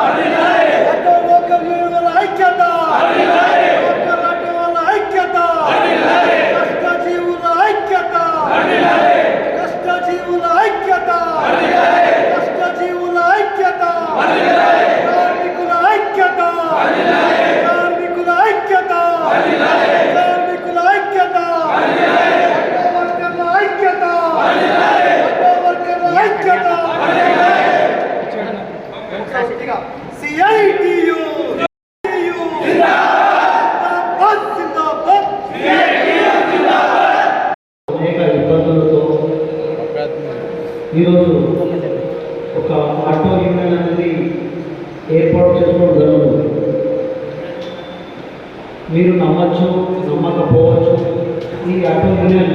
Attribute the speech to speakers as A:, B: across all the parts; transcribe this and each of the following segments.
A: ¡Aleluya! CITU ఇబ్బందులతో ఈరోజు ఒక ఆటో యూనియన్ అనేది ఏర్పాటు చేసుకోవడం జరుగుతుంది. మీరు నమ్మచ్చు నమ్మకపోవచ్చు ఈ ఆటో యూనియన్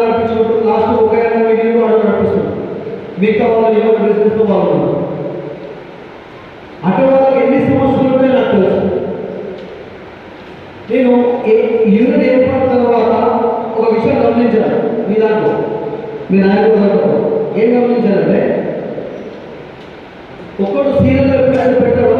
A: అన్న నడిపించుకుంటూ లాస్ట్ ఒక ఆయన మీటింగ్ వాడు నడిపిస్తారు మిగతా వాళ్ళు ఏమో బిజినెస్తో పాల్గొన్నారు. అటు వాళ్ళకి ఎన్ని సమస్యలు ఉంటాయో నాకు తెలుసు. నేను యూనిట్ ఏర్పడిన తర్వాత ఒక విషయం గమనించాను. మీ దాంట్లో మీ నాయకుడు ఏం గమనించానంటే ఒక్కడు సీరియల్ పెట్టాడో